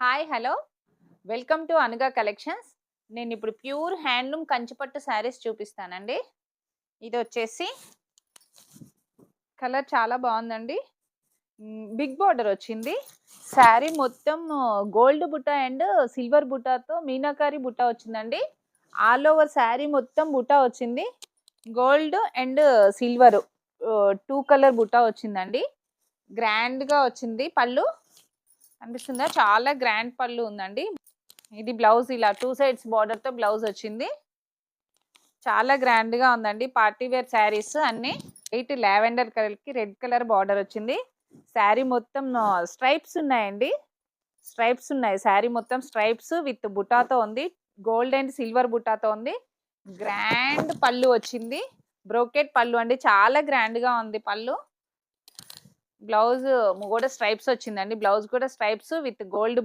Hi hello welcome to Anuga collections నేను ఇప్పుడు pure handloom కంచిపట్టు శారీస్ చూపిస్తానండి. ఇది వచ్చేసి కలర్ చాలా బాగుందండి. బిగ్ బార్డర్ వచ్చింది. శారీ మొత్తం గోల్డ్ బుట్ట అండ్ సిల్వర్ బుట్టాతో మీనాకారి బుట్ట వచ్చిందండి. ఆల్ ఓవర్ శారీ మొత్తం బుట్ట వచ్చింది. Gold and silver two colour బుట్ట వచ్చిందండి. గ్రాండ్గా వచ్చింది పళ్ళు. అనిపిస్తుందా చాలా గ్రాండ్ పళ్ళు ఉందండి. ఇది బ్లౌజ్ ఇలా టూ సైడ్స్ బార్డర్తో బ్లౌజ్ వచ్చింది. చాలా గ్రాండ్గా ఉందండి. పార్టీ వేర్ శారీస్ అన్ని. ఎయిట్ లావెండర్ కలర్కి రెడ్ కలర్ బార్డర్ వచ్చింది. శారీ మొత్తం స్ట్రైప్స్ ఉన్నాయండి. స్ట్రైప్స్ ఉన్నాయి. శారీ మొత్తం స్ట్రైప్స్ విత్ బుటాతో ఉంది. గోల్డ్ అండ్ సిల్వర్ బుటాతో ఉంది. గ్రాండ్ పళ్ళు వచ్చింది. బ్రోకెట్ పళ్ళు అండి. చాలా గ్రాండ్గా ఉంది పళ్ళు. బ్లౌజ్ కూడా స్ట్రైప్స్ వచ్చిందండి. బ్లౌజ్ కూడా స్ట్రైప్స్ విత్ గోల్డ్